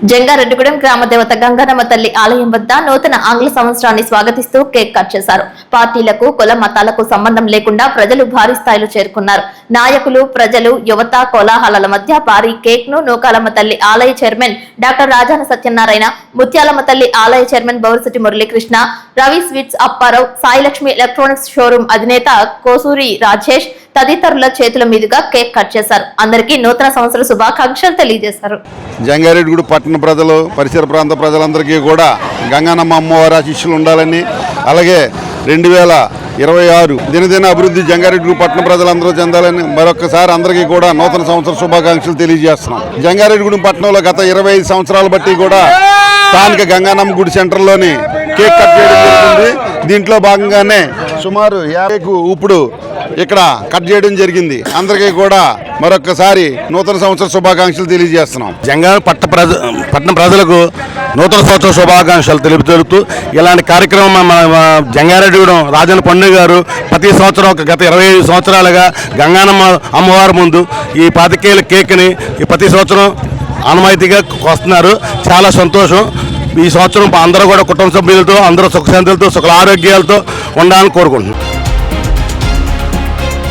జంగారెడ్డిగూడెం గ్రామ దేవత గంగారమ్మ తల్లి ఆలయం వద్ద నూతన ఆంగ్ల సంవత్సరాన్ని స్వాగతిస్తూ కేక్ కట్ చేశారు. పార్టీలకు కుల మతాలకు సంబంధం లేకుండా ప్రజలు భారీ స్థాయిలో చేరుకున్నారు. నాయకులు ప్రజలు యువత కోలాహలాల మధ్య భారీ కేక్ను నూకాలమ్మ తల్లి ఆలయ చైర్మన్ డాక్టర్ రాజాన సత్యనారాయణ ముత్యాలమ్మ తల్లి ఆలయ chairman Bourasati Muralikrishna Ravi sweets Apparao Sailakshmi electronics showroom అధినేత కోసూరి రాజేష్ తదితరుల చేతుల మీదుగా కేక్ కట్ చేశారు. అందరికీ నూతన సంవత్సర శుభాకాంక్షలు తెలియజేశారు. జంగారెడ్డిగూడ పట్టణ ప్రజలు పరిసర ప్రాంత ప్రజలందరికీ కూడా గంగానమ్మ అమ్మవారి శిష్యులు ఉండాలని అలాగే రెండు వేల ఇరవై ఆరు దినదిన అభివృద్ధి జంగారెడ్డి పట్టణ ప్రజలందరూ చెందాలని మరొకసారి అందరికీ కూడా నూతన సంవత్సర శుభాకాంక్షలు తెలియజేస్తున్నాం. జంగారెడ్డిగూడెం పట్టణంలో గత ఇరవై ఐదు సంవత్సరాలు బట్టి కూడా స్థానిక గంగానమ్మ గుడి సెంటర్లోని కేక్ కట్ చేయడం జరుగుతుంది. దీంట్లో భాగంగానే సుమారు యాభైకు ఇప్పుడు ఇక్కడ కట్ చేయడం జరిగింది. అందరికీ కూడా మరొకసారి నూతన సంవత్సర శుభాకాంక్షలు తెలియజేస్తున్నాం. జంగారం పట్ట ప్రజ పట్టణ ప్రజలకు నూతన సంవత్సర శుభాకాంక్షలు తెలుపు తెలుపుతూ ఇలాంటి కార్యక్రమం మన జంగారెడ్డి రాజన్న పండుగ గారు ప్రతి సంవత్సరం ఒక గత ఇరవై ఐదు సంవత్సరాలుగా గంగానమ్మ అమ్మవారి ముందు ఈ పాతికేయుల కేక్ని ఈ ప్రతి సంవత్సరం అనుమాయితీగా వస్తున్నారు చాలా సంతోషం. ఈ సంవత్సరం అందరూ కూడా కుటుంబ సభ్యులతో అందరూ సుఖశాంతులతో సుఖ ఆరోగ్యాలతో ఉండాలని కోరుకుంటున్నాం.